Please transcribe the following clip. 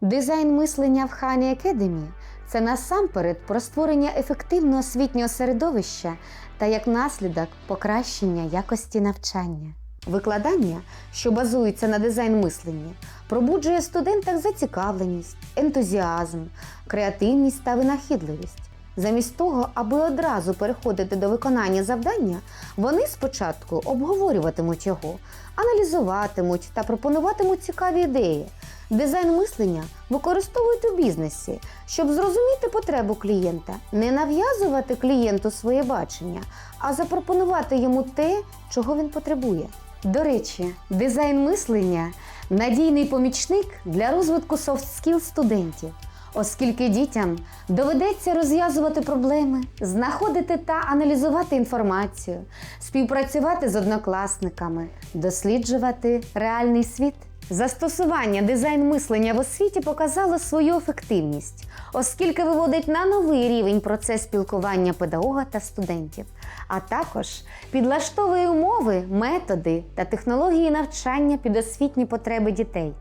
Дизайн мислення в Хані Академі це насамперед про створення ефективного освітнього середовища та як наслідок покращення якості навчання. Викладання, що базується на дизайн мисленні, пробуджує студентах зацікавленість, ентузіазм, креативність та винахідливість. Замість того, аби одразу переходити до виконання завдання, вони спочатку обговорюватимуть його, аналізуватимуть та пропонуватимуть цікаві ідеї. Дизайн мислення використовують у бізнесі, щоб зрозуміти потребу клієнта, не нав'язувати клієнту своє бачення, а запропонувати йому те, чого він потребує. До речі, дизайн мислення надійний помічник для розвитку skills студентів, оскільки дітям доведеться розв'язувати проблеми, знаходити та аналізувати інформацію, співпрацювати з однокласниками, досліджувати реальний світ. Застосування дизайн мислення в освіті показало свою ефективність, оскільки виводить на новий рівень процес спілкування педагога та студентів, а також підлаштовує умови, методи та технології навчання під освітні потреби дітей.